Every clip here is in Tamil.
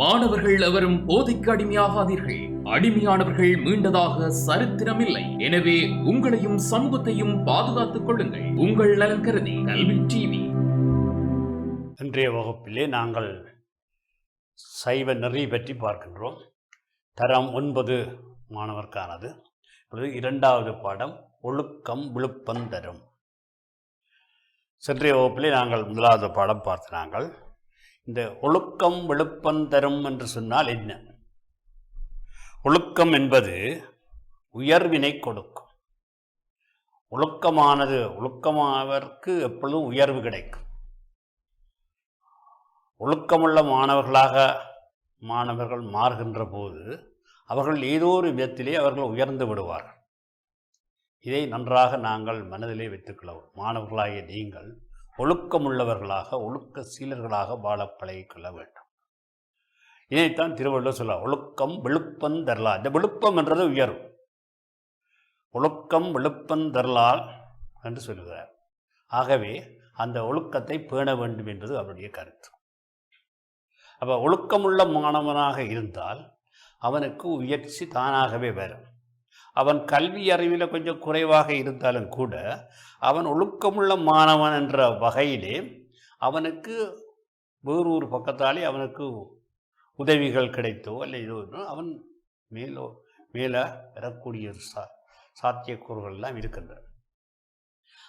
மாணவர்கள் எவரும் போதைக்கு அடிமையாகாதீர்கள். அடிமையானவர்கள் மீண்டதாக சரித்திரமில்லை. எனவே உங்களையும் சமூகத்தையும் பாதுகாத்துக் கொள்ளுங்கள். உங்கள் நலன் கருதி கல்வி டிவி. இன்றைய வகுப்பிலே நாங்கள் சைவ நெறி பற்றி பார்க்கின்றோம். தரம் ஒன்பது மாணவர்க்கானது இரண்டாவது பாடம் ஒழுக்கம் விழுப்பம் தரும் சென்றைய வகுப்பிலே நாங்கள் முதலாவது பாடம் பார்த்து நாங்கள் இந்த ஒழுக்கம் விழுப்பந்தரும் என்று சொன்னால் என்ன? ஒழுக்கம் என்பது உயர்வினை கொடுக்கும். ஒழுக்கமானது ஒழுக்கமானவருக்கு எப்பொழுதும் உயர்வு கிடைக்கும். ஒழுக்கமுள்ள மாணவர்களாக மாணவர்கள் மாறுகின்ற போது அவர்கள் ஏதோ ஒரு விதத்திலே அவர்கள் உயர்ந்து விடுவார்கள். இதை நன்றாக நாங்கள் மனதிலே வைத்துக்கொள்ளவும் மாணவர்களாகிய நீங்கள் ஒழுக்கமுள்ளவர்களாக ஒழுக்க சீலர்களாக வாழ பழகிக்கொள்ள வேண்டும். இதைத்தான் திருவள்ளுவர் சொல்ல ஒழுக்கம் விழுப்பம் தரலா இந்த விழுப்பம் என்றது உயர்வு. ஒழுக்கம் விழுப்பம் தரலால் என்று சொல்லுகிறார். ஆகவே அந்த ஒழுக்கத்தை பேண வேண்டும் என்பது அவருடைய கருத்து. அப்போ ஒழுக்கமுள்ள மாணவனாக இருந்தால் அவனுக்கு உயர்ச்சி தானாகவே வரும். அவன் கல்வி அறிவில் கொஞ்சம் குறைவாக இருந்தாலும் கூட அவன் ஒழுக்கமுள்ள மாணவன் என்ற வகையிலே அவனுக்கு வேறு ஒரு பக்கத்தாலே அவனுக்கு உதவிகள் கிடைத்தோ அல்ல ஏதோ அவன் மேலோ மேலே வரக்கூடிய சா சாத்தியக்கூறுகள்லாம் இருக்கின்றன.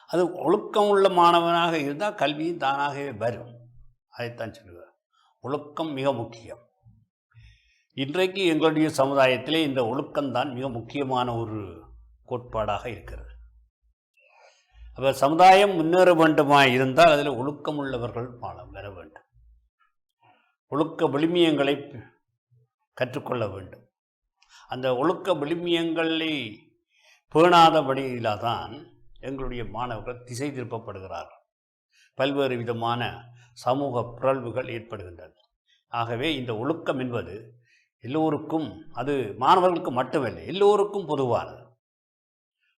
அது ஒழுக்கம் உள்ள மாணவனாக இருந்தால் கல்வியும் தானாகவே வரும். அதைத்தான் சொல்லுவார். ஒழுக்கம் மிக முக்கியம். இன்றைக்கு எங்களுடைய சமுதாயத்திலே இந்த ஒழுக்கம்தான் மிக முக்கியமான ஒரு கோட்பாடாக இருக்கிறது. அப்போ சமுதாயம் முன்னேற வேண்டுமா இருந்தால் அதில் ஒழுக்கம் உள்ளவர்கள் பாலம் வர வேண்டும். ஒழுக்க விளிமியங்களை கற்றுக்கொள்ள வேண்டும். அந்த ஒழுக்க விளிமியங்களை பேணாதபடியில்தான் எங்களுடைய மாணவர்கள் திசை திருப்பப்படுகிறார்கள். பல்வேறு விதமான சமூக பிறழ்வுகள் ஏற்படுகின்றன. ஆகவே இந்த ஒழுக்கம் என்பது எல்லோருக்கும் அது மாணவர்களுக்கு மட்டுமல்ல எல்லோருக்கும் பொதுவானது.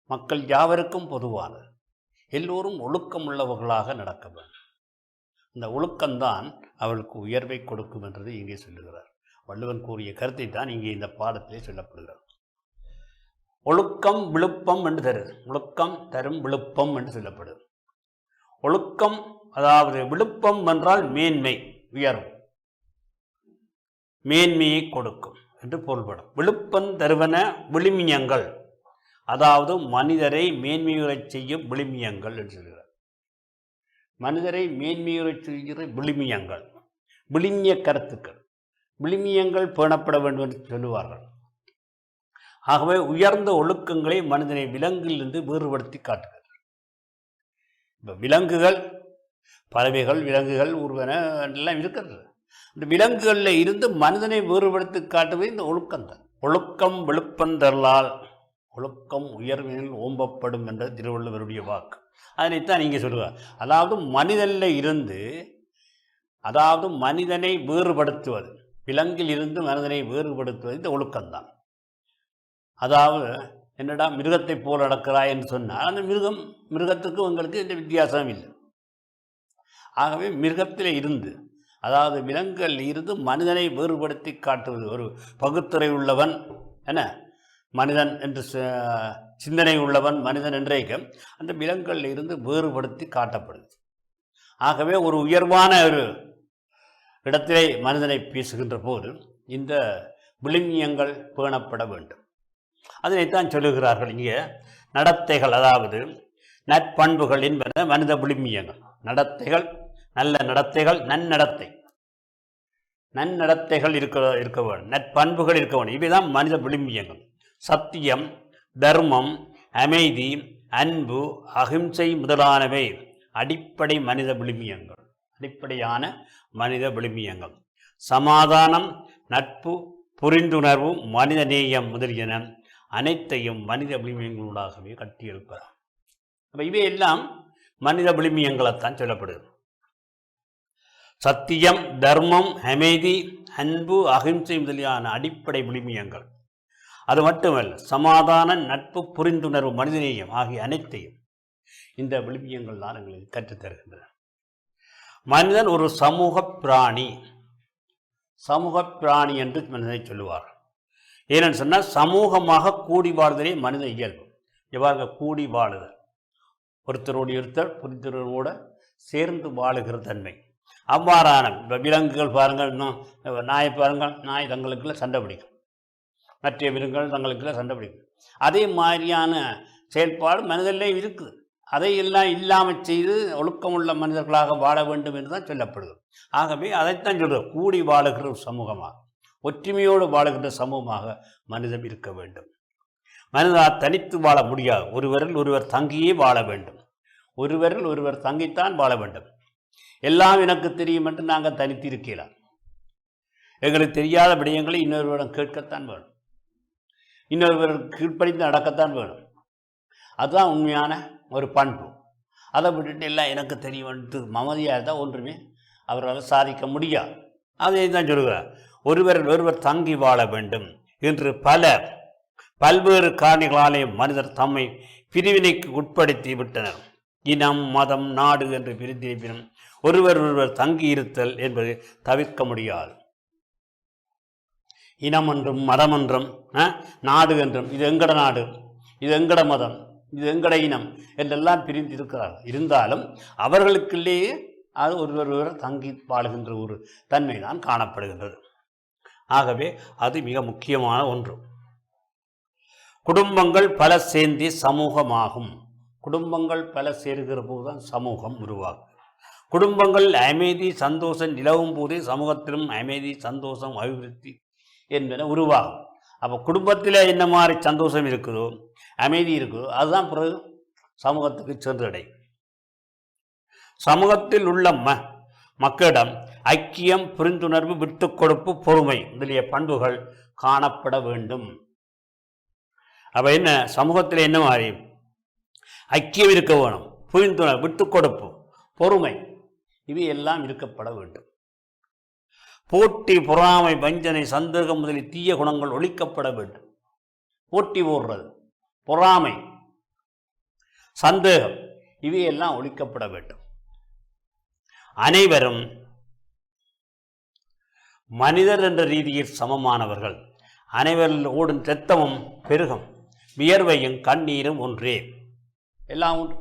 மக்கள் யாவருக்கும் பொதுவானது. எல்லோரும் ஒழுக்கம் உள்ளவர்களாக நடக்க வேண்டும். இந்த ஒழுக்கம்தான் அவளுக்கு உயர்வை கொடுக்கும் என்றது இங்கே சொல்லுகிறார். வள்ளுவன் கூறிய கருத்தை தான் இங்கே இந்த பாடத்திலே சொல்லப்படுகிறது. ஒழுக்கம் விழுப்பம் என்று தருது ஒழுக்கம் தரும் விழுப்பம் என்று சொல்லப்படுது ஒழுக்கம் அதாவது விழுப்பம் என்றால் மேன்மை உயர்வு. மேன்மையை கொடுக்கும் என்று பொருள்படும். விழுப்பம் தருவன விளிமியங்கள் அதாவது மனிதரை மேன்மையுறச் செய்யும் விளிமியங்கள் என்று சொல்கிறார். மனிதரை மேன்மையுறச் செய்கிற விளிமியங்கள் விளிமிய கருத்துக்கள். விளிமியங்கள் பேணப்பட வேண்டும் என்று சொல்லுவார்கள். ஆகவே உயர்ந்த ஒழுக்கங்களை மனிதனை விலங்கிலிருந்து வேறுபடுத்தி காட்டுகிறது. இப்போ விலங்குகள் பறவைகள் விலங்குகள் உருவன எல்லாம் இருக்கிறது. இந்த விலங்குகளில் இருந்து மனிதனை வேறுபடுத்தி காட்டுவது இந்த ஒழுக்கம்தான் ஒழுக்கம் வெளுப்பந்தரலால் ஒழுக்கம் உயர்வினில் ஓம்பப்படும் என்ற திருவள்ளுவருடைய வாக்கு. அதனைத்தான் நீங்கள் சொல்லுவார் அதாவது மனிதனில் இருந்து அதாவது மனிதனை வேறுபடுத்துவது விலங்கில் இருந்து மனிதனை வேறுபடுத்துவது இந்த ஒழுக்கம்தான். அதாவது என்னடா மிருகத்தை போல் நடக்கிறாய் என்று சொன்னால் அந்த மிருகம் மிருகத்துக்கும் உங்களுக்கு இந்த வித்தியாசம் இல்லை. ஆகவே மிருகத்தில் இருந்து அதாவது விலங்குகள் இருந்து மனிதனை வேறுபடுத்தி காட்டுவது. ஒரு பகுத்துறை உள்ளவன் என்ன? மனிதன் என்று சிந்தனை உள்ளவன் மனிதன் என்றைக்கும் அந்த விலங்குகளில் இருந்து வேறுபடுத்தி காட்டப்படுது. ஆகவே ஒரு உயர்வான ஒரு இடத்திலே மனிதனை பேசுகின்ற போது இந்த விழுமியங்கள் பேணப்பட வேண்டும். அதனைத்தான் சொல்லுகிறார்கள் இங்கே நடத்தைகள் அதாவது நற்பண்புகள் என்பன மனித விழுமியங்கள். நடத்தைகள் நல்ல நடத்தைகள் நன்னடத்தை. நன்னடத்தைகள் இருக்க இருக்க வேண்டும். நற்பண்புகள் இருக்க வேண்டும். இவைதான் மனித விளிம்பியங்கள். சத்தியம் தர்மம் அமைதி அன்பு அகிம்சை முதலானவை அடிப்படை மனித விளிமியங்கள் அடிப்படையான மனித விளிமியங்கள் சமாதானம் நட்பு புரிந்துணர்வு மனித நேயம் முதலியன அனைத்தையும் மனித விழுமியங்களூடாகவே கட்டியெழுப்பலாம். அப்போ இவையெல்லாம் மனித விளிமியங்களைத்தான் சொல்லப்படுது சத்தியம் தர்மம் அமைதி அன்பு அகிம்சை முதலியான அடிப்படை விழுமியங்கள் அது மட்டுமல்ல சமாதான நட்பு புரிந்துணர்வு மனிதநேயம் ஆகிய அனைத்தையும் இந்த விழுமியங்கள் தான் எங்களுக்கு கற்றுத்தருகின்றன மனிதன் ஒரு சமூக பிராணி. சமூக பிராணி என்று மனிதனை சொல்லுவார். ஏனென்று சொன்னால் சமூகமாக கூடி வாழ்தலே மனித இயல்பு. இவ்வாறு கூடி வாழுதல். ஒருத்தரோடு ஒருத்தர் புரிந்துணர்வோடு சேர்ந்து வாழுகிற தன்மை. அவ்வாறான இப்ப விலங்குகள் பாருங்கள் இன்னும் நாய் பாருங்கள் நாய் தங்களுக்குள்ள சண்டை பிடிக்கும். மற்ற விலங்குகள் தங்களுக்குள்ள சண்டை பிடிக்கும். அதே மாதிரியான செயல்பாடு மனிதர்லேயும் இருக்குது அதையெல்லாம் இல்லாமல் செய்து ஒழுக்கமுள்ள மனிதர்களாக வாழ வேண்டும் என்று தான் சொல்லப்படுது. ஆகவே அதைத்தான் சொல்கிறோம் கூடி வாழுகிற சமூகமாக ஒற்றுமையோடு வாழுகின்ற சமூகமாக மனிதம் இருக்க வேண்டும். மனிதனால் தனித்து வாழ முடியாது. ஒருவரில் ஒருவர் தங்கியே வாழ வேண்டும். ஒருவரில் ஒருவர் தங்கித்தான் வாழ வேண்டும். எல்லாம் எனக்கு தெரியும் என்று நாங்கள் தனித்திருக்கலாம் எங்களுக்கு தெரியாத விடயங்களை இன்னொருவரிடம் கேட்கத்தான் வேணும் இன்னொருவர் கீழ்ப்படிந்து நடக்கத்தான் வேணும் அதுதான் உண்மையான ஒரு பண்பு. அதை விட்டுட்டு எல்லாம் எனக்கு தெரியும்ட்டு மமதியாக இருந்தால் ஒன்றுமே அவரால் சாதிக்க முடியாது. அதை தான் சொல்கிறார். ஒருவர் ஒருவர் தங்கி வாழ வேண்டும் என்று பல பல்வேறு காரணிகளாலே மனிதர் தம்மை பிரிவினைக்கு உட்படுத்தி விட்டனர். இனம் மதம் நாடு என்று பிரிந்திருப்பினும் ஒருவர் ஒருவர் தங்கி இருத்தல் என்பது தவிர்க்க முடியாது. இனம் என்றும் மதம் என்றும் நாடு என்றும் இது எங்கட நாடு இது எங்கட மதம் இது எங்கட இனம் என்றெல்லாம் பிரிந்து இருக்கிறார்கள் இருந்தாலும் அவர்களுக்குள்ளேயே அது ஒருவர் ஒருவர் தங்கி வாழுகின்ற ஒரு தன்மை தான் காணப்படுகின்றது. ஆகவே அது மிக முக்கியமான ஒன்று. குடும்பங்கள் பல சேர்ந்தே சமூகமாகும். குடும்பங்கள் பல சேருகிற போதுதான் சமூகம் உருவாகும் குடும்பங்கள் அமைதி சந்தோஷம் நிலவும் போதே சமூகத்திலும் அமைதி சந்தோஷம் அபிவிருத்தி என்பன உருவாகும். அப்போ குடும்பத்தில் என்ன மாதிரி சந்தோஷம் இருக்குதோ அமைதி இருக்குதோ அதுதான் பிறகு சமூகத்துக்கு சென்றடை சமூகத்தில் உள்ள ம மக்களிடம் ஐக்கியம் புரிந்துணர்வு விட்டு கொடுப்பு பொறுமை முதலிய பண்புகள் காணப்பட வேண்டும். அப்போ என்ன சமூகத்தில் என்ன மாதிரி ஐக்கியம் இருக்க வேணும். புரிந்துணர்வு விட்டு கொடுப்பு பொறுமை. இவையெல்லாம் இருக்கப்பட வேண்டும். போட்டி பொறாமை வஞ்சனை சந்தேகம் முதலிய தீய குணங்கள் ஒழிக்கப்பட வேண்டும். போட்டி ஓடுறது பொறாமை சந்தேகம் இவையெல்லாம் ஒழிக்கப்பட வேண்டும். அனைவரும் மனிதர் என்ற ரீதியில் சமமானவர்கள். அனைவரில் ஓடும் தெத்தமும் பெருகும். வியர்வையும் கண்ணீரும் ஒன்றே. எல்லாம் உண்டு.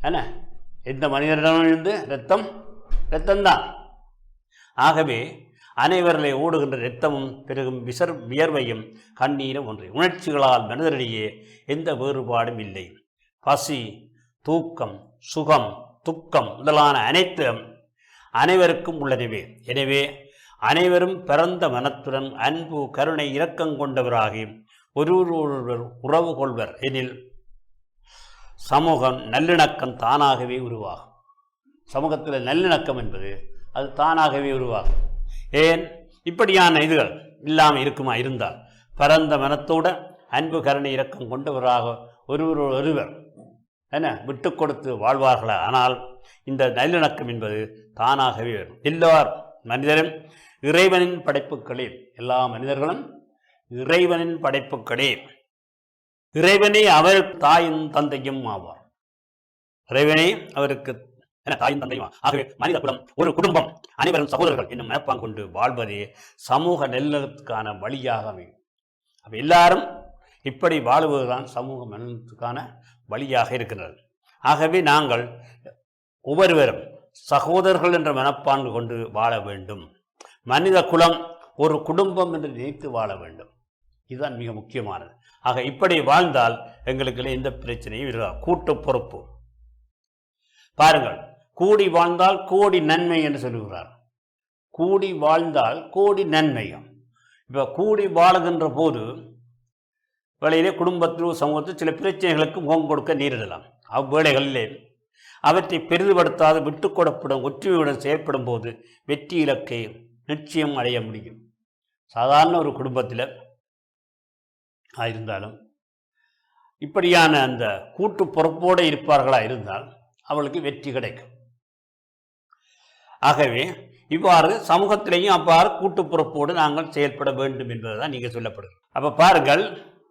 என்ன? எந்த மனிதரிடமிருந்து ரத்தம் இரத்தம்தான். ஆகவே அனைவரிலே ஓடுகின்ற இரத்தமும் பெருகும் விசர் வியர்வையும் கண்ணீரும் ஒன்றே. உணர்ச்சிகளால் மனிதரிடையே எந்த வேறுபாடும் இல்லை. பசி தூக்கம் சுகம் துக்கம் முதலான அனைத்தும் அனைவருக்கும் உள்ளனவே எனவே அனைவரும் பிறந்த மனத்துடன் அன்பு கருணை இரக்கம் கொண்டவராகி ஒருவரொருவர் உறவு கொள்வர். எனில் சமூகம் நல்லிணக்கம் தானாகவே உருவாகும். சமூகத்தில் நல்லிணக்கம் என்பது அது தானாகவே உருவாகும். ஏன்? இப்படியான இதுகள் இல்லாமல் இருக்குமா இருந்தால் பரந்த மனத்தோட அன்பு கருணை இரக்கம் கொண்டவராக ஒருவர் ஒருவர் என்ன விட்டு கொடுத்து வாழ்வார்களா? ஆனால் இந்த நல்லிணக்கம் என்பது தானாகவே வரும். எல்லார் மனிதரும் இறைவனின் படைப்புகளே எல்லா மனிதர்களும் இறைவனின் படைப்புகளே இறைவனே அவர் தாயும் தந்தையும் ஆவார். இறைவனே அவருக்கு தாயும் தந்தையும் ஆகவே மனித குலம் ஒரு குடும்பம் அனைவரும் சகோதரர்கள் என்னும் மனப்பாங் கொண்டு வாழ்வதே சமூக நல்லத்துக்கான வழியாக அமையும். அப்ப எல்லாரும் இப்படி வாழ்வதுதான் சமூக நல்லத்துக்கான வழியாக இருக்கிறது. ஆகவே நாங்கள் ஒவ்வொருவரும் சகோதரர்கள் என்ற மனப்பான்கு கொண்டு வாழ வேண்டும். மனித குலம் ஒரு குடும்பம் என்று நினைத்து வாழ வேண்டும். இதுதான் மிக முக்கியமானது. ஆக இப்படி வாழ்ந்தால் எங்களுக்கு எந்த பிரச்சனையும் இல்லை. கூட்டு பொறுப்பு. பாருங்கள் கூடி வாழ்ந்தால் கோடி நன்மை என்று சொல்லுகிறார். கூடி வாழ்ந்தால் கோடி நன்மையும். இப்போ கூடி வாழுகின்ற போது வேளையிலே குடும்பத்தில் சமூகத்தில் சில பிரச்சனைகளுக்கு முகம் கொடுக்க நேரிடலாம். அவ்வேளைகளிலே அவற்றை பெரிதுபடுத்தாது விட்டுக்கொடப்படும் ஒற்றுமையுடன் செயற்படும் போது வெற்றி இலக்கை நிச்சயம் அடைய முடியும். சாதாரண ஒரு குடும்பத்தில் இருந்தாலும் இப்படியான அந்த கூட்டு பொறுப்போடு இருப்பார்களாக இருந்தால் அவளுக்கு வெற்றி கிடைக்கும். ஆகவே இவ்வாறு சமூகத்திலேயும் அவ்வாறு கூட்டு பொறுப்போடு நாங்கள் செயல்பட வேண்டும் என்பதுதான் நீங்கள் சொல்லப்படுது அப்போ பாருங்கள்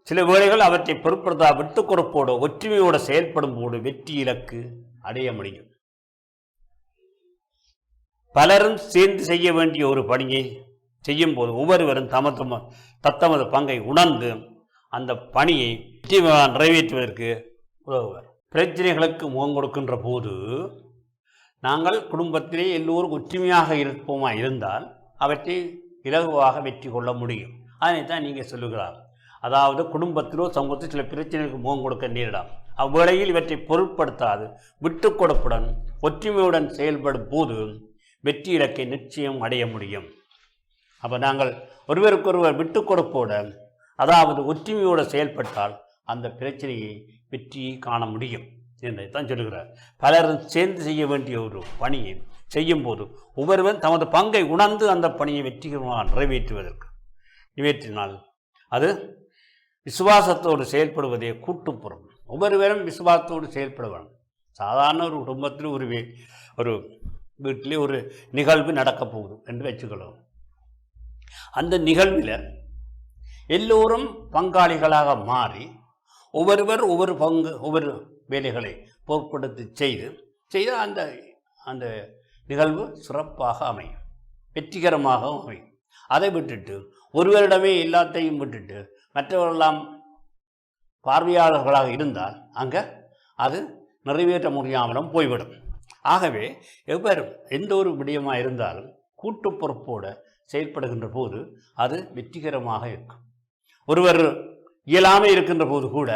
சில வேளைகள் அவற்றை பொருட்படுத்தா விட்டு கொடுப்போடு ஒற்றுமையோடு செயல்படும் போது வெற்றி இலக்கு அடைய முடியும். பலரும் சேர்ந்து செய்ய வேண்டிய ஒரு பணியை செய்யும்போது ஒவ்வொருவரும் தமது தத்தமது பங்கை உணர்ந்து அந்த பணியை வெற்றிகரமாக நிறைவேற்றுவதற்கு உதவுவர். பிரச்சனைகளுக்கு முகம் கொடுக்கின்ற போது நாங்கள் குடும்பத்திலே எல்லோரும் ஒற்றுமையாக இருப்போமா இருந்தால் அவற்றை இலகுவாக வெற்றி கொள்ள முடியும். அதனைத்தான் நீங்கள் சொல்லுகிறார். அதாவது குடும்பத்திலோ சமூகத்தில் சில பிரச்சனைகளுக்கு முகம் கொடுக்க நேரிடாம் அவ்வேளையில் இவற்றை பொருட்படுத்தாது விட்டு கொடுப்புடன் ஒற்றுமையுடன் செயல்படும் போது வெற்றி இலக்கை நிச்சயம் அடைய முடியும். அப்போ நாங்கள் ஒருவருக்கொருவர் விட்டு கொடுப்போட அதாவது ஒற்றுமையோடு செயல்பட்டால் அந்த பிரச்சனையை வெற்றியை காண முடியும் என்றைத்தான் சொல்லுகிறார். பலரும் சேர்ந்து செய்ய வேண்டிய ஒரு பணியை செய்யும்போது ஒவ்வொருவன் தமது பங்கை உணர்ந்து அந்த பணியை வெற்றிகரமாக நிறைவேற்றுவதற்கு நிறைவேற்றினால் அது விசுவாசத்தோடு செயல்படுவதே கூட்டுப்புறம் ஒவ்வொருவரும் விசுவாசத்தோடு செயல்பட வேணும் சாதாரண ஒரு குடும்பத்தில் ஒரு வே ஒரு வீட்டிலே ஒரு நிகழ்வு நடக்கப் போகுது என்று வச்சுக்கலாம் அந்த நிகழ்வில் எல்லோரும் பங்காளிகளாக மாறி ஒவ்வொருவர் ஒவ்வொரு பங்கு ஒவ்வொரு வேலைகளை பொருட்படுத்தி செய்து செய்து அந்த அந்த நிகழ்வு சிறப்பாக அமையும். வெற்றிகரமாகவும் அமையும். அதை விட்டுட்டு ஒருவரிடமே எல்லாத்தையும் விட்டுட்டு மற்றவரெல்லாம் பார்வையாளர்களாக இருந்தால் அங்கே அது நிறைவேற்ற முடியாமலும் போய்விடும். ஆகவே எவ்வரும் எந்த ஒரு விடயமாக இருந்தாலும் கூட்டு பொறுப்போடு செயல்படுகின்ற போது அது வெற்றிகரமாக இருக்கும். ஒருவர் இயலாமல் இருக்கின்ற போது கூட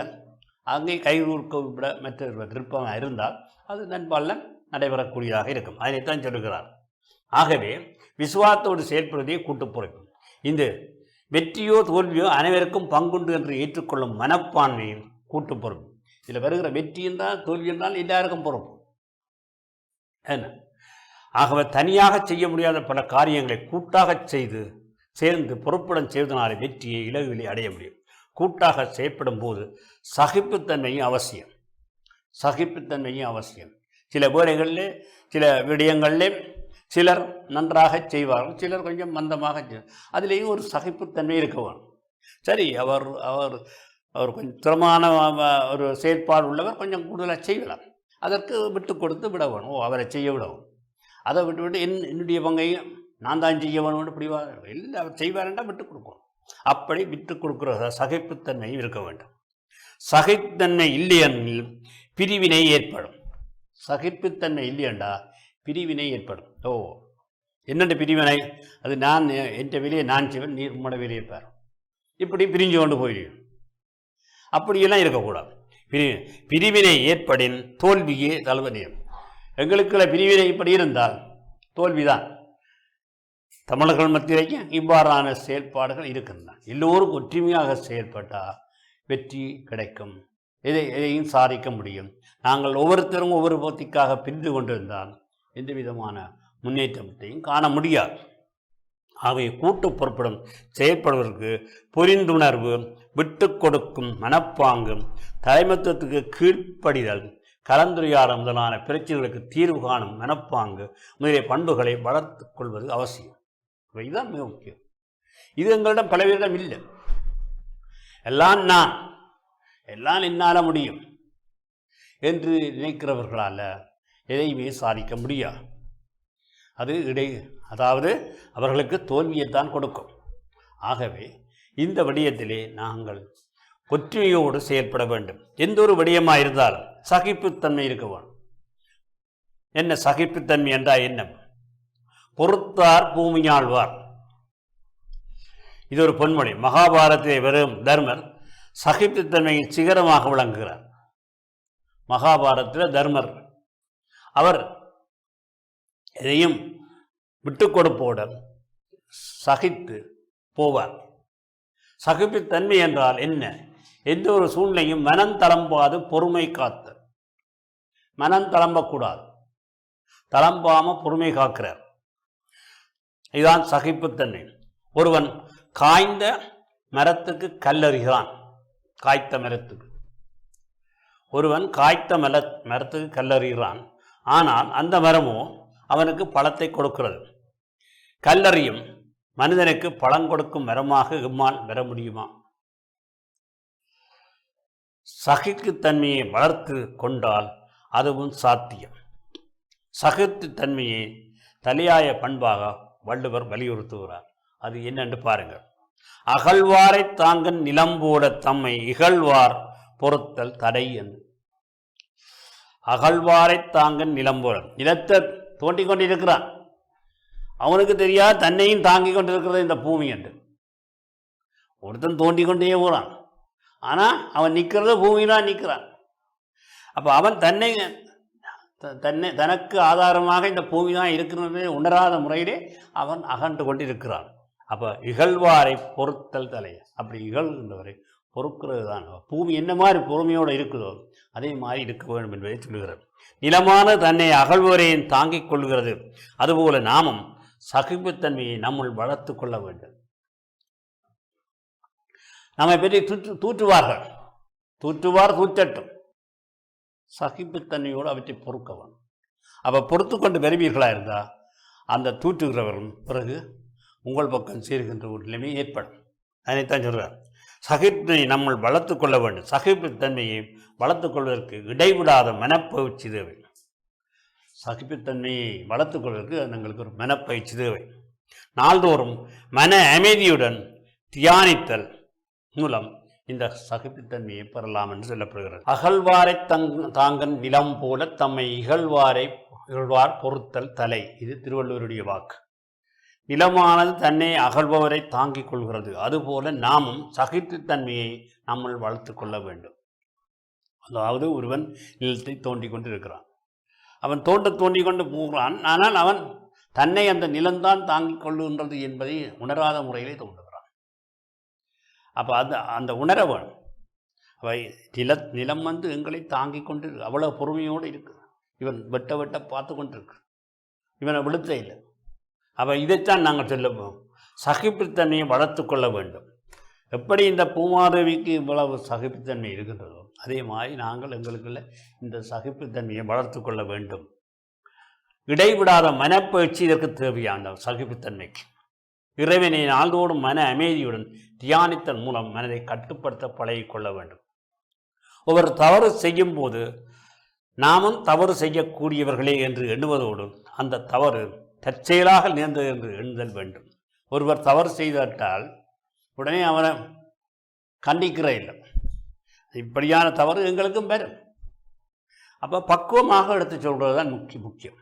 அங்கே கைகூர்க்க விட மற்றொருவர் விருப்பமாக இருந்தால் அது நண்பால நடைபெறக்கூடியதாக இருக்கும். அதனைத்தான் சொல்லுகிறார். ஆகவே விசுவாத்தோடு செயல்படுவதே கூட்டுப்புறப்பு இந்த வெற்றியோ தோல்வியோ அனைவருக்கும் பங்குண்டு என்று ஏற்றுக்கொள்ளும் மனப்பான்மையும் கூட்டு பொறுப்பு. இதில் வருகிற வெற்றி என்றால் தோல்வி என்றால் எல்லாருக்கும் பொறுப்பு. என்ன? ஆகவே தனியாக செய்ய முடியாத பல காரியங்களை கூட்டாகச் செய்து சேர்ந்து பொறுப்புடன் செய்வதனாலே வெற்றியை இலகுவிலே அடைய முடியும். கூட்டாக செயற்படும் போது சகிப்புத்தன்மையும் அவசியம். சகிப்புத்தன்மையும் அவசியம். சில வேலைகளில் சில விடயங்களிலே சிலர் நன்றாக செய்வார்கள் சிலர் கொஞ்சம் மந்தமாக செய்வார் அதிலேயும் ஒரு சகிப்புத்தன்மை இருக்க வேணும் சரி அவர் அவர் அவர் கொஞ்சம் திறமான ஒரு செயற்பாடு உள்ளவர் கொஞ்சம் கூடுதலாக செய்யலாம். அதற்கு விட்டு கொடுத்து விட வேணும். ஓ அவரை செய்ய விடவும். அதை விட்டு விட்டு என் என்னுடைய பங்கையும் நான் தான் செய்ய வேணும்னு இப்படி இல்லை அவர் செய்வாருண்டா விட்டு கொடுக்கும் அப்படி விட்டு கொடுக்கிற சகைப்புத்தன்மை இருக்க வேண்டும். சகைத்தன்மை இல்லையெனில் பிரிவினை ஏற்படும். சகிப்புத்தன்மை இல்லையண்டா பிரிவினை ஏற்படும். ஓ என்னென்ன பிரிவினை? அது நான் என் வெளியே நான் செய்வேன் நீர் உம்மட வேலையை இப்படி பிரிஞ்சு கொண்டு போயிடும் அப்படியெல்லாம் இருக்கக்கூடாது. பிரி பிரிவினை ஏற்படின் தோல்வியே தலைவனியம் எங்களுக்குள்ள பிரிவினை இப்படி இருந்தால் தோல்விதான். தமிழர்கள் மத்தியிலேயே இவ்வாறான செயல்பாடுகள் இருக்கின்றன. எல்லோரும் ஒற்றுமையாக செயல்பட்டால் வெற்றி கிடைக்கும். எதை எதையும் சாதிக்க முடியும். நாங்கள் ஒவ்வொருத்தரும் ஒவ்வொரு போத்திக்காக பிரிந்து கொண்டிருந்தால் எந்த விதமான முன்னேற்றத்தையும் காண முடியாது. அவை கூட்டு பொறுப்படும் செயற்படுவதற்கு புரிந்துணர்வு விட்டு கொடுக்கும் மனப்பாங்கு தலைமத்துவத்துக்கு கீழ்ப்படிதல் கலந்துரையாடல் முதலான பிரச்சனைகளுக்கு தீர்வு காணும் மனப்பாங்கு முதலிய பண்புகளை வளர்த்துக் கொள்வது அவசியம். இதுதான் மிக முக்கியம். இது எங்களிடம் பலவீனம் இல்லை. எல்லாம் நான். எல்லாம் என்னால் முடியும். என்று நினைக்கிறவர்களால் எதையுமே சாதிக்க முடியாது. அது இடை அதாவது அவர்களுக்கு தோல்வியை தான் கொடுக்கும். ஆகவே இந்த விடயத்திலே நாங்கள் ஒற்றுமையோடு செயல்பட வேண்டும். எந்த ஒரு விடயமாக இருந்தாலும் சகிப்புத்தன்மை இருக்க வேண்டும். என்ன சகிப்புத்தன்மை என்றால் என்ன? பொறுத்தார் பூமியாழ்வார் இது ஒரு பொன்மொழி. மகாபாரதத்தை வெறும் தர்மர் சகிப்புத்தன்மையின் சிகரமாக விளங்குகிறார். மகாபாரதத்தில் தர்மர். அவர் எதையும் விட்டு கொடுப்போட சகித்து போவார். சகிப்புத்தன்மை என்றால் என்ன? எந்த ஒரு சூழ்நிலையும் மனம் தளம்பாது பொறுமை காத்த. மனம் தளம்பக்கூடாது. தளம்பாமல் பொறுமை காக்கிறார். இதுதான் சகிப்புத்தன்மை. ஒருவன் காய்ந்த மரத்துக்கு கல்லறிகிறான். காய்த்த மரத்துக்கு. ஒருவன் காய்த்த மர மரத்துக்கு கல்லறிகிறான். ஆனால் அந்த மரமோ அவனுக்கு பழத்தை கொடுக்கிறது. கல்லறியும் மனிதனுக்கு பழம் கொடுக்கும் மரமாக எம்மால் பெற முடியுமா? சகிப்புத்தன்மையை வளர்த்து கொண்டால் அதுவும் சாத்தியம். சகித்துத்தன்மையை தலையாய பண்பாக வள்ளுவர் வலியுறுத்துகிறார். அது என்னன்னு பாருங்கள். அகழ்வாரை தாங்கன் நிலம்போட தம்மை இகழ்வார் பொறுத்தல் தடை என்று. அகழ்வாரை தாங்கன் நிலம்போட நிலத்தை தோண்டி கொண்டிருக்கிறான். அவனுக்கு தெரியாது தன்னையும் தாங்கிக் கொண்டிருக்கிறது இந்த பூமி என்று. ஒருத்தன் தோண்டி கொண்டே போகிறான் ஆனால் அவன் நிற்கிறது பூமியிலாம் நிற்கிறான். அப்போ அவன் தன்னை தன்னை தனக்கு ஆதாரமாக இந்த பூமி தான் இருக்கிறது உணராத முறையிலே அவன் அகன்று கொண்டிருக்கிறான். அப்போ இகழ்வாரை பொறுத்தல் தலை அப்படி இகழ்கின்றவரை பொறுக்கிறது தான் பூமி என்ன மாதிரி பொறுமையோடு இருக்குதோ அதே மாதிரி இருக்க வேண்டும் என்பதை சொல்லுகிறது. நிலமான தன்னை அகழ்வரையும் தாங்கிக் கொள்கிறது. அதுபோல நாமும் சகிப்புத்தன்மையை நம்முள் வளர்த்து கொள்ள வேண்டும். நம்மை பற்றி தூற்று தூற்றுவார்கள். தூற்றுவார் தூற்றட்டும். சகிப்புத்தன்மையோடு அவற்றை பொறுக்கவன் அப்போ பொறுத்து கொண்டு வருவீர்களா இருந்தால் அந்த தூற்றுகிறவரும் பிறகு உங்கள் பக்கம் சேர்கின்ற ஒரு நிலைமை ஏற்படும். அதைத்தான் சொல்கிறார் சகிப்பினை நம்ம வளர்த்து கொள்ள வேண்டும். சகிப்புத்தன்மையை வளர்த்து கொள்வதற்கு இடைவிடாத மனப்பயிற்சி தேவை. சகிப்புத்தன்மையை வளர்த்து கொள்வதற்கு எங்களுக்கு ஒரு மனப்பயிற்சி தேவை. நாள்தோறும் மன அமைதியுடன் தியானித்தல் மூலம் இந்த சகிப்புத்தன்மையை பெறலாம் என்று சொல்லப்படுகிறது. அகழ்வாரை தங் தாங்கன் நிலம் போல தம்மை இகழ்வாரை இகழ்வார் பொறுத்தல் தலை. இது திருவள்ளுவருடைய வாக்கு. நிலமானது தன்னை அகழ்பவரை தாங்கிக் கொள்கிறது. அதுபோல நாமும் சகித்துத்தன்மையை நம்மள் வளர்த்து கொள்ள வேண்டும். அதாவது ஒருவன் நிலத்தை தோண்டி கொண்டு இருக்கிறான் அவன் தோண்ட தோண்டி கொண்டு போகிறான். ஆனால் அவன் தன்னை அந்த நிலம்தான் தாங்கிக் கொள்ளுகின்றது என்பதை உணராத முறையிலே தோன்றுகிறான் அப்போ அந்த அந்த உணர வேணும் அவை நில நிலம் வந்து எங்களை தாங்கிக் கொண்டு அவ்வளோ பொறுமையோடு இருக்கு. இவன் வெட்ட வெட்ட பார்த்து கொண்டு இருக்கு இவனை விழுத்த இல்லை. அப்போ இதைத்தான் நாங்கள் சொல்லுவோம். சகிப்புத்தன்மையை வளர்த்து கொள்ள வேண்டும். எப்படி இந்த பூமாதேவிக்கு இவ்வளவு சகிப்புத்தன்மை இருக்கின்றதோ அதே மாதிரி நாங்கள் எங்களுக்குள்ள இந்த சகிப்புத்தன்மையை வளர்த்து கொள்ள வேண்டும். இடைவிடாத மனப்பயிற்சி இதற்கு தேவையான சகிப்புத்தன்மைக்கு. இறைவனை நாள்தோறும் மன அமைதியுடன் தியானித்தல் மூலம் மனதை கட்டுப்படுத்த பழகி கொள்ள வேண்டும். ஒரு தவறு செய்யும் போது நாமும் தவறு செய்யக்கூடியவர்களே என்று எண்ணுவதோடு அந்த தவறு தற்செயலாக நேர்ந்தது என்று எண்ணுதல் வேண்டும். ஒருவர் தவறு செய்துவிட்டால் உடனே அவனை கண்டிக்கிற இல்லை. இப்படியான தவறு எங்களுக்கும் பெறும் அப்போ பக்குவமாக எடுத்து சொல்வது தான் முக்கிய முக்கியம்.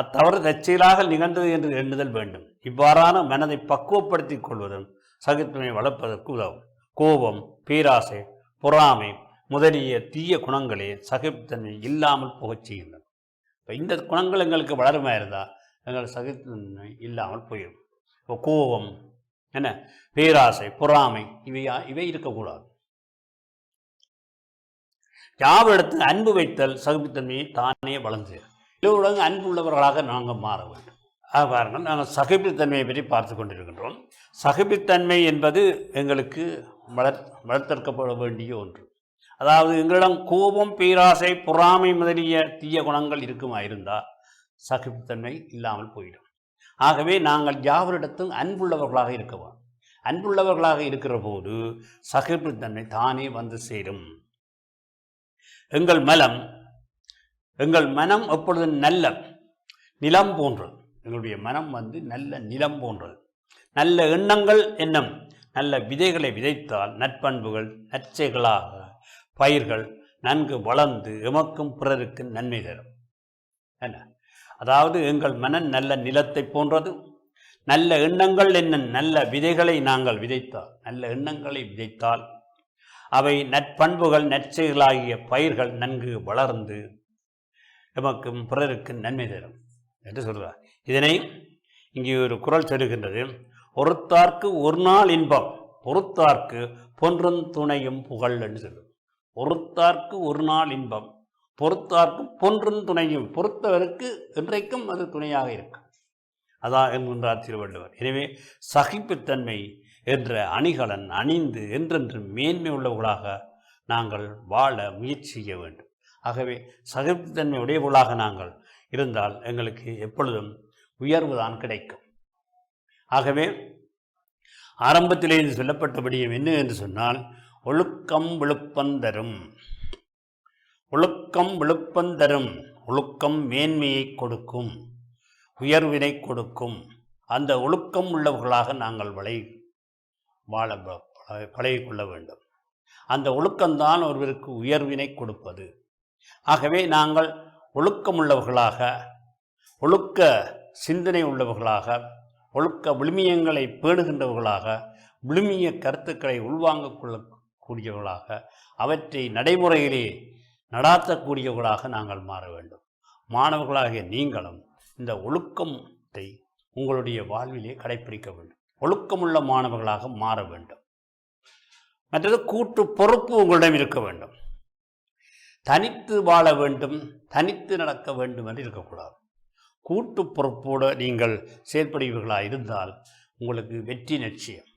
அத்தவறு தற்செயலாக நிகழ்ந்தது என்று எண்ணுதல் வேண்டும். இவ்வாறான மனதை பக்குவப்படுத்திக் கொள்வதும் சகித்துமை வளர்ப்பதற்கு உதவும். கோபம் பேராசை பொறாமை முதலிய தீய குணங்களே சகிப்புத்தன்மை இல்லாமல் போகச் செய்கின்றன. இப்போ இந்த குணங்கள் எங்களுக்கு வளருமா இருந்தால் எங்கள் சகிப்புத்தன்மை இல்லாமல் போயிடும். இப்போ கோபம் என்ன? பேராசை பொறாமை இவையா இவை இருக்கக்கூடாது. யாவரிடத்தில் அன்பு வைத்தல் சகிப்புத்தன்மையை தானே வளர்ந்து எல்லோருடன் அன்புள்ளவர்களாக நாங்கள் மாற வேண்டும். ஆக பாருங்கள் நாங்கள் சகிப்புத்தன்மையை பற்றி பார்த்து கொண்டிருக்கின்றோம். சகிப்புத்தன்மை என்பது எங்களுக்கு வளர் வளர்த்தெடுக்கப்பட வேண்டிய ஒன்று. அதாவது எங்களிடம் கோபம் பேராசை பொறாமை முதலிய தீய குணங்கள் இருக்குமா இருந்தால் சகிப்புத்தன்மை இல்லாமல் போயிடும். ஆகவே நாங்கள் யாவரிடத்தும் அன்புள்ளவர்களாக இருக்கவோம் அன்புள்ளவர்களாக இருக்கிற போது சகிப்புத்தன்மை தானே வந்து சேரும். எங்கள் மலம் எங்கள் மனம் எப்பொழுதும் நல்ல நிலம் போன்றது? எங்களுடைய மனம் வந்து நல்ல நிலம் போன்றது. நல்ல எண்ணங்கள் எண்ணம் நல்ல விதைகளை விதைத்தால் நற்பண்புகள் நற்செயல்களாக பயிர்கள் நன்கு வளர்ந்து எமக்கும் பிறருக்கு நன்மை தரும். என்ன? அதாவது எங்கள் மனம் நல்ல நிலத்தை போன்றது. நல்ல எண்ணங்கள் என்ன நல்ல விதைகளை நாங்கள் விதைத்தால் நல்ல எண்ணங்களை விதைத்தால் அவை நற்பண்புகள் நற்செயலாகிய பயிர்கள் நன்கு வளர்ந்து எமக்கும் பிறருக்கு நன்மை தரும் என்று சொல்கிறார் இதனை இங்கே ஒரு குரல் சொல்லுகின்றது. ஒருத்தார்க்கு ஒரு நாள் இன்பம் பொறுத்தார்க்கு பொன்றும் துணையும் புகழ் என்று சொல்லும் ஒருத்தார்க்கு ஒரு நாள் இன்பம் பொறுத்தார்க்கு பொன்றும் துணையும் பொறுத்தவருக்கு இன்றைக்கும் அது துணையாக இருக்கும். அதான் என்கின்றார் திருவள்ளுவர். எனவே சகிப்புத்தன்மை என்ற அணிகலன் அணிந்து என்றென்று மேன்மை உள்ளவர்களாக நாங்கள் வாழ முயற்சி செய்ய வேண்டும். ஆகவே சகிப்புத்தன்மை உடையவர்களாக நாங்கள் இருந்தால் எங்களுக்கு எப்பொழுதும் உயர்வுதான் கிடைக்கும். ஆகவே ஆரம்பத்திலே இது சொல்லப்பட்டபடியும் என்ன என்று சொன்னால் ஒழுக்கம் விழுப்பந்தரும் ஒழுக்கம் விழுப்பந்தரும் ஒழுக்கம் மேன்மையை கொடுக்கும். உயர்வினை கொடுக்கும். அந்த ஒழுக்கம் உள்ளவர்களாக நாங்கள் வளை வாழ பழகிக்கொள்ள வேண்டும். அந்த ஒழுக்கம்தான் ஒருவருக்கு உயர்வினை கொடுப்பது. ஆகவே நாங்கள் ஒழுக்கமுள்ளவர்களாக ஒழுக்க சிந்தனை உள்ளவர்களாக ஒழுக்க விழுமியங்களை பேணுகின்றவர்களாக விழுமிய கருத்துக்களை உள்வாங்கிக் கொள்ளக்கூடியவர்களாக அவற்றை நடைமுறையிலே நடாத்தக்கூடியவர்களாக நாங்கள் மாற வேண்டும். மாணவர்களாகிய நீங்களும் இந்த ஒழுக்கத்தை உங்களுடைய வாழ்விலே கடைப்பிடிக்க வேண்டும். ஒழுக்கமுள்ள மாணவர்களாக மாற வேண்டும். மற்றது கூட்டு பொறுப்பு உங்களிடம் இருக்க வேண்டும். தனித்து வாழ வேண்டும் தனித்து நடக்க வேண்டும் என்று இருக்கக்கூடாது. கூட்டு பொறுப்போடு நீங்கள் செயற்படுவீர்களாக இருந்தால் உங்களுக்கு வெற்றி நிச்சயம்.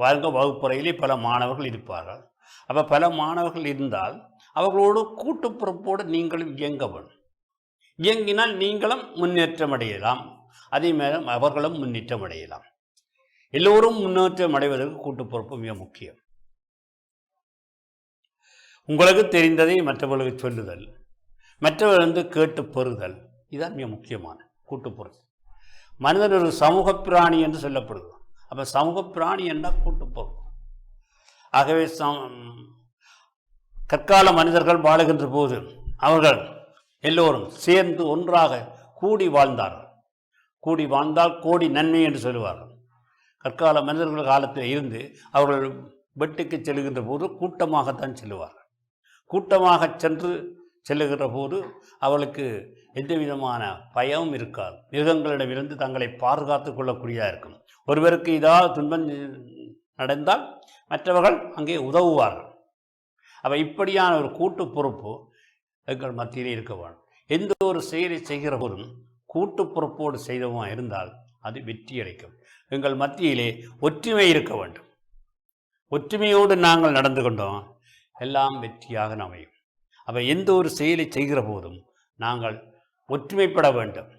பாருங்க வகுப்பறையிலே பல மாணவர்கள் இருப்பார்கள். அப்போ பல மாணவர்கள் இருந்தால் அவர்களோடு கூட்டு பொறுப்போடு நீங்களும் இயங்க வேண்டும். இயங்கினால் நீங்களும் முன்னேற்றம் அடையலாம். அதே மேலும் அவர்களும் முன்னேற்றம் அடையலாம். எல்லோரும் முன்னேற்றம் அடைவதற்கு கூட்டு பொறுப்பு மிக முக்கியம். உங்களுக்கு தெரிந்ததை மற்றவர்களுக்கு சொல்லுதல். மற்றவர்கள் வந்து கேட்டு பெறுதல். இதுதான் மிக முக்கியமான கூட்டு மனிதன் ஒரு சமூக பிராணி என்று சொல்லப்படுது. அப்போ சமூக பிராணி என்றால் கூட்டுப்பொருள் ஆகவே சம் கற்கால மனிதர்கள் வாழுகின்ற போது அவர்கள் எல்லோரும் சேர்ந்து ஒன்றாக கூடி வாழ்ந்தார்கள். கூடி வாழ்ந்தால் கோடி நன்மை என்று சொல்லுவார்கள். கற்கால மனிதர்கள் காலத்தில் இருந்து அவர்கள் வெட்டுக்கு செல்கின்ற போது கூட்டமாகத்தான் செல்லுவார்கள். கூட்டமாக சென்று செல்லுகிற போது அவளுக்கு எந்த விதமான பயமும் இருக்காது. மிருகங்களிடமிருந்து தங்களை பாதுகாத்து கொள்ளக்கூடியதாக இருக்கும். ஒருவருக்கு ஏதாவது துன்பம் நடந்தால் மற்றவர்கள் அங்கே உதவுவார்கள். அப்போ இப்படியான ஒரு கூட்டு பொறுப்பு எங்கள் மத்தியிலே இருக்க வேண்டும். எந்த ஒரு செயலை செய்கிற போதும் கூட்டு பொறுப்போடு செய்தவமாக இருந்தால் அது வெற்றி அளிக்கும் எங்கள் மத்தியிலே ஒற்றுமை இருக்க வேண்டும். ஒற்றுமையோடு நாங்கள் நடந்து கொண்டோம். எல்லாம் வெற்றியாக அமையும். அப்போ எந்த ஒரு செயலை செய்கிற போதும் நாங்கள் ஒற்றுமைப்பட வேண்டும்.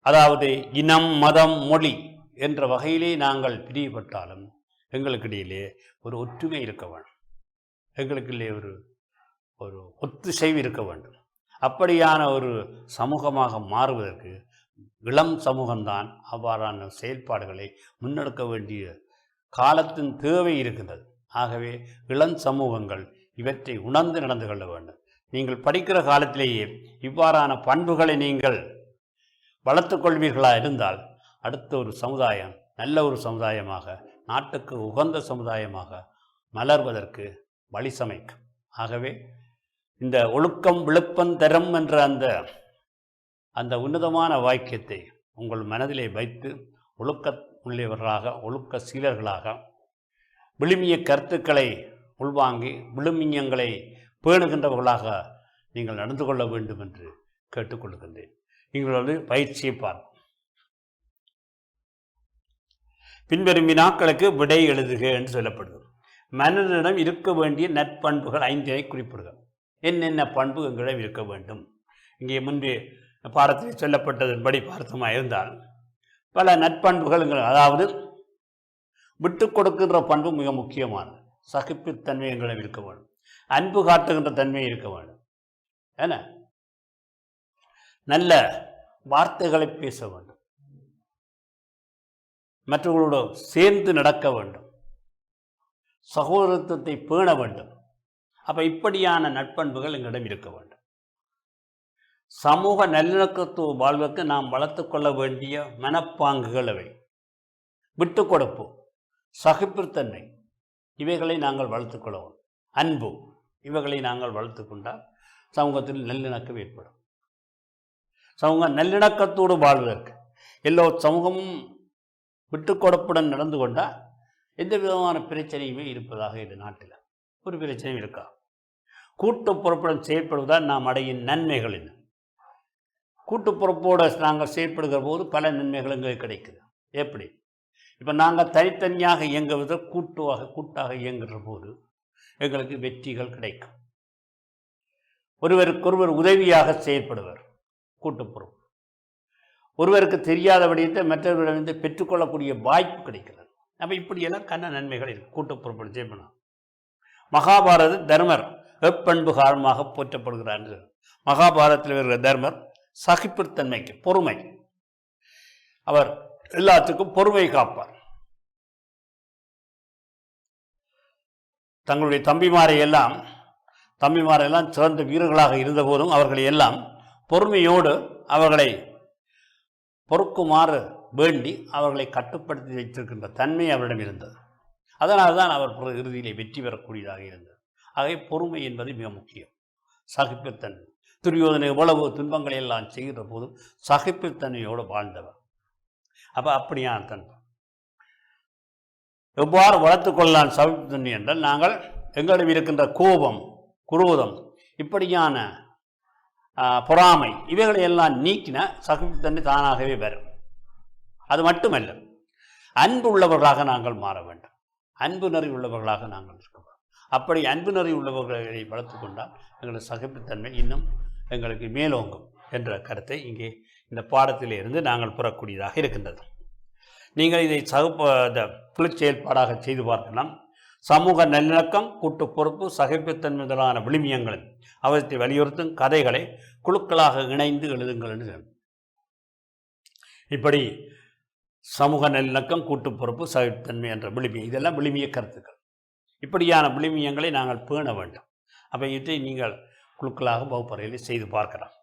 அதாவது இனம் மதம் மொழி என்ற வகையிலே நாங்கள் பிரியப்பட்டாலும் எங்களுக்கிடையிலே ஒரு ஒற்றுமை இருக்க வேண்டும். எங்களுக்குள்ளே ஒரு ஒரு ஒத்துசைவு இருக்க வேண்டும். அப்படியான ஒரு சமூகமாக மாறுவதற்கு இளம் சமூகம்தான் அவ்வாறான செயல்பாடுகளை முன்னெடுக்க வேண்டிய காலத்தின் தேவை இருக்கின்றது. ஆகவே இளம் சமூகங்கள் இவற்றை உணர்ந்து நடந்து கொள்ள வேண்டும். நீங்கள் படிக்கிற காலத்திலேயே இவ்வாறான பண்புகளை நீங்கள் வளர்த்துக் கொள்வீர்களா இருந்தால் அடுத்த ஒரு சமுதாயம் நல்ல ஒரு சமுதாயமாக நாட்டுக்கு உகந்த சமுதாயமாக மலர்வதற்கு வழி சமைக்கும். ஆகவே இந்த ஒழுக்கம் விழுப்பம் தரம் என்ற அந்த அந்த உன்னதமான வாக்கியத்தை உங்கள் மனதிலே வைத்து ஒழுக்க உள்ளவர்களாக ஒழுக்க சீலர்களாக விழுமிய கருத்துக்களை உள்வாங்கி விழுமியங்களை பேணுகின்றவர்களாக நீங்கள் நடந்து கொள்ள வேண்டும் என்று கேட்டுக்கொள்கின்றேன். நீங்களது பயிற்சியை பார். பின்வரும் வினாக்களுக்கு விடை எழுதுக என்று சொல்லப்படுது மனிதனிடம் இருக்க வேண்டிய நற்பண்புகள் ஐந்தினை குறிப்பிடுக. என்னென்ன பண்பு எங்களிடம் இருக்க வேண்டும்? இங்கே முன்பு பாடத்தில் சொல்லப்பட்டதன்படி பார்த்தமாக இருந்தால் பல நற்பண்புகள் எங்கள் அதாவது விட்டு கொடுக்கின்ற பண்பு மிக முக்கியமானது. சகிப்புத்தன்மை எங்களிடம் இருக்க வேண்டும். அன்பு காட்டுகின்ற தன்மை இருக்க வேண்டும். என்ன? நல்ல வார்த்தைகளை பேச வேண்டும். மற்றவர்களோடு சேர்ந்து நடக்க வேண்டும். சகோதரத்துவத்தை பேண வேண்டும். அப்போ இப்படியான நட்பண்புகள் எங்களிடம் இருக்க வேண்டும். சமூக நல்லிணக்கத்துவ வாழ்வுக்கு நாம் வளர்த்துக்கொள்ள வேண்டிய மனப்பாங்குகள் அவை. விட்டு கொடுப்போம். சகிப்புத்தன்மை. இவைகளை நாங்கள் வளர்த்துக்கொள்ளவும் அன்பு இவைகளை நாங்கள் வளர்த்து கொண்டால் சமூகத்தில் நல்லிணக்கம் ஏற்படும். சமூகம் நல்லிணக்கத்தோடு வாழ்வதற்கு எல்லோ சமூகமும் விட்டுக்கொடப்புடன் நடந்து கொண்டால் எந்த விதமான பிரச்சனையுமே இருப்பதாக இந்த நாட்டில் ஒரு பிரச்சனையும் இருக்கா? கூட்டு பொறுப்புடன் நாம் அடையும் நன்மைகள் என்ன? கூட்டுப்புறப்போடு நாங்கள் செயற்படுகிற போது பல நன்மைகள் எங்களுக்கு கிடைக்குது. எப்படி? இப்போ நாங்கள் தனித்தனியாக இயங்குவது கூட்டுவாக கூட்டாக இயங்குகிற போது எங்களுக்கு வெற்றிகள் கிடைக்கும். ஒருவருக்கொருவர் உதவியாக செயல்படுவர் கூட்டுப்புறம் ஒருவருக்கு தெரியாத விடயத்தை மற்றவர்களிடமிருந்து பெற்றுக்கொள்ளக்கூடிய வாய்ப்பு கிடைக்கிறது. அப்போ இப்படியெல்லாம் கண்ண நன்மைகள் இருக்கு. கூட்டு பொறுப்பு செய்யணும் மகாபாரத தர்மர் வெப்பண்பு காரணமாக போற்றப்படுகிறார் மகாபாரதத்தில் வருகிற தர்மர் சகிப்புத்தன்மைக்கு பொறுமை. அவர் எல்லாத்துக்கும் பொறுமை காப்பார். தங்களுடைய தம்பிமாரை எல்லாம் தம்பிமாரெல்லாம் சிறந்த வீரர்களாக இருந்தபோதும் அவர்களை எல்லாம் பொறுமையோடு அவர்களை பொறுக்குமாறு வேண்டி அவர்களை கட்டுப்படுத்தி வைத்திருக்கின்ற தன்மை அவரிடம் இருந்தது. அதனால் தான் அவர் இறுதியிலே வெற்றி பெறக்கூடியதாக இருந்தது. ஆகவே பொறுமை என்பது மிக முக்கியம். சகிப்புத்தன்மை. துரியோதனை எவ்வளவு துன்பங்களை எல்லாம் செய்கிற போதும் சகிப்புத்தன்மையோடு வாழ்ந்தவர். அப்போ அப்படியா தன்மை எவ்வாறு வளர்த்து கொள்ளலாம் சகிப்புத்தன்மை என்றால் நாங்கள் எங்களிடம் இருக்கின்ற கோபம் குரோதம் இப்படியான பொறாமை இவைகளை எல்லாம் நீக்கின சகிப்புத்தன்மை தானாகவே வரும். அது மட்டுமல்ல அன்பு உள்ளவர்களாக நாங்கள் மாற வேண்டும். அன்பு நெறி உள்ளவர்களாக நாங்கள் இருக்க வேண்டும். அப்படி அன்பு நெறி உள்ளவர்களை வளர்த்து கொண்டால் எங்களது சகிப்புத்தன்மை இன்னும் எங்களுக்கு மேலோங்கும் என்ற கருத்தை இங்கே இந்த பாடத்திலிருந்து நாங்கள் புறக்கூடியதாக இருக்கின்றது. நீங்கள் இதை சகுப்பு இந்த குழுச் செயல்பாடாக செய்து பார்க்கலாம். சமூக நல்லிணக்கம் கூட்டு பொறுப்பு சகிப்புத்தன்மை முதலான விளிமியங்கள் அவற்றை வலியுறுத்தும் கதைகளை குழுக்களாக இணைந்து எழுதுங்கள் என்று இப்படி சமூக நல்லிணக்கம் கூட்டு பொறுப்பு சகிப்புத்தன்மை என்ற விளிமியம் இதெல்லாம் விளிமிய கருத்துக்கள். இப்படியான விளிமியங்களை நாங்கள் பேண வேண்டும். அப்போ இதை நீங்கள் குழுக்களாக வகுப்பறையில் செய்து பார்க்கலாம்.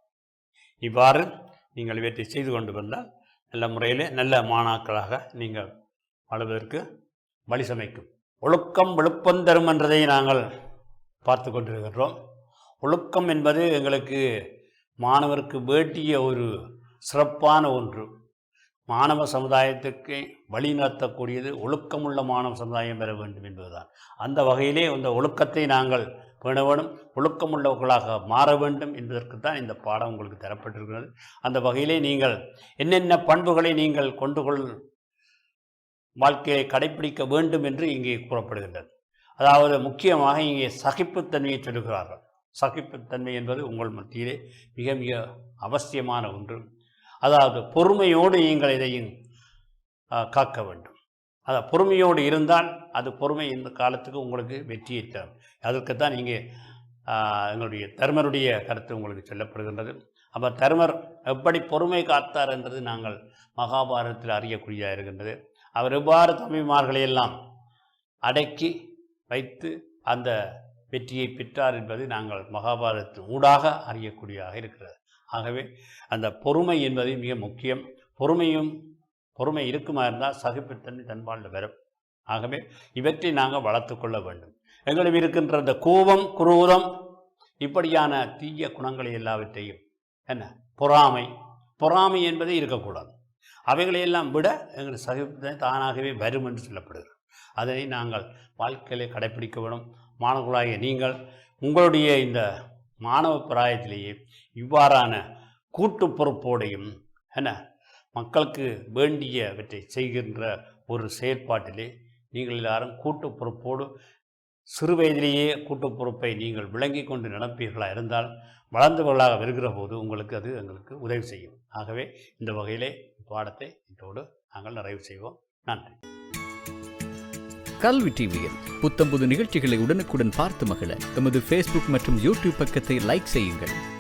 இவ்வாறு நீங்கள் இவற்றை செய்து கொண்டு வந்தால் நல்ல முறையில் நல்ல மாணாக்களாக நீங்கள் வாழ்வதற்கு வழி சமைக்கும். ஒழுக்கம் விழுப்பம் தரும் என்றதை நாங்கள் பார்த்து கொண்டிருக்கின்றோம். ஒழுக்கம் என்பது எங்களுக்கு மாணவருக்கு வேண்டிய ஒரு சிறப்பான ஒன்று. மாணவ சமுதாயத்துக்கு வழிநடத்தக்கூடியது ஒழுக்கமுள்ள மாணவ சமுதாயம் பெற வேண்டும் என்பதுதான். அந்த வகையிலே அந்த ஒழுக்கத்தை நாங்கள் பேண ஒழுக்கமுள்ளவர்களாக மாற வேண்டும் என்பதற்கு தான் இந்த பாடம் உங்களுக்கு தரப்பட்டிருக்கிறது. அந்த வகையிலே நீங்கள் என்னென்ன பண்புகளை நீங்கள் கொண்டு கொள் வாழ்க்கையை கடைப்பிடிக்க வேண்டும் என்று இங்கே கூறப்படுகின்றது. அதாவது முக்கியமாக இங்கே சகிப்புத்தன்மையை சொல்லுகிறார்கள். சகிப்புத்தன்மை என்பது உங்கள் மத்தியிலே மிக மிக அவசியமான ஒன்று. அதாவது பொறுமையோடு நீங்கள் இதையும் காக்க வேண்டும். அதான் பொறுமையோடு இருந்தால் அது பொறுமை இந்த காலத்துக்கு உங்களுக்கு வெற்றியை தரும். அதற்குத்தான் நீங்கள் எங்களுடைய தர்மருடைய கருத்து உங்களுக்கு சொல்லப்படுகின்றது. அப்போ தர்மர் எப்படி பொறுமை காத்தார் என்றது நாங்கள் மகாபாரதத்தில் அறியக்கூடியதாக இருக்கின்றது. அவர் எவ்வாறு தமிழ்மார்களையெல்லாம் அடக்கி வைத்து அந்த வெற்றியை பெற்றார் என்பது நாங்கள் மகாபாரதத்தின் ஊடாக அறியக்கூடியதாக இருக்கிறது. ஆகவே அந்த பொறுமை என்பது மிக முக்கியம். பொறுமையும் பொறுமை இருக்குமா இருந்தால் சகிப்புத்தன்மை தன்பாலில் வரும். ஆகவே இவற்றை நாங்கள் வளர்த்து கொள்ள வேண்டும். எங்களிடம் இருக்கின்ற அந்த கோபம் குரூரம் இப்படியான தீய குணங்களை எல்லாவற்றையும் என்ன? பொறாமை. பொறாமை என்பது இருக்கக்கூடாது. அவைகளையெல்லாம் விட எங்கள் சகிப்பு தானாகவே வரும் என்று சொல்லப்படுகிறது. அதனை நாங்கள் வாழ்க்கையிலே கடைப்பிடிக்க வேண்டும். மாணவர்களாகிய நீங்கள் உங்களுடைய இந்த மாணவ பிராயத்திலேயே இவ்வாறான கூட்டு பொறுப்போடையும் என்ன? மக்களுக்கு வேண்டியவற்றை செய்கின்ற ஒரு செயற்பாட்டிலே நீங்கள் எல்லாரும் கூட்டு பொறுப்போடு சிறு வயதிலேயே கூட்டு பொறுப்பை நீங்கள் விளங்கி கொண்டு நடப்பீர்களாக இருந்தால் வளர்ந்தவர்களாக வருகிற போது உங்களுக்கு அது எங்களுக்கு உதவி செய்யும். ஆகவே இந்த வகையிலே பாடத்தை இதோடு நாங்கள் நிறைவு செய்வோம். நன்றி. கல்வி டிவியில் புத்தம்புது நிகழ்ச்சிகளை உடனுக்குடன் பார்த்து மகிழ எமது ஃபேஸ்புக் மற்றும் யூடியூப் பக்கத்தை லைக் செய்யுங்கள்.